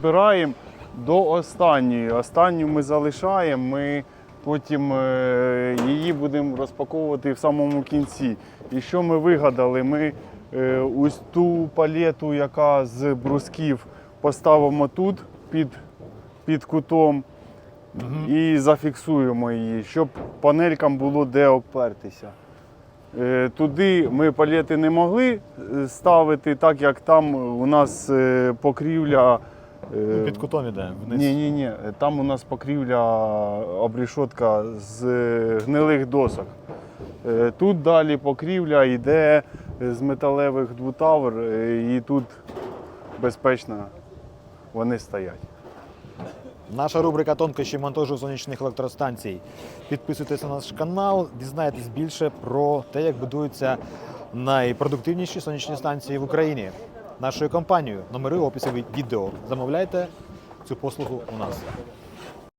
Збираємо до останньої. Останню ми залишаємо, ми потім е, її будемо розпаковувати в самому кінці. І що ми вигадали? Ми е, ось ту палету, яка з брусків, поставимо тут під, під кутом і зафіксуємо її, щоб панелькам було де опертися. Е, Туди ми палети не могли ставити, так як там у нас покрівля. Е, Під кутом іде вниз. ні, ні, ні. Там у нас покрівля обрішотка з гнилих досок. Е, Тут далі покрівля йде з металевих двутавр, е, і тут безпечно вони стоять. Наша рубрика тонкощі монтажу сонячних електростанцій. Підписуйтесь на наш канал, дізнайтесь більше про те, як будуються найпродуктивніші сонячні станції в Україні. Нашою компанією номери в відео. Замовляйте цю послугу у нас.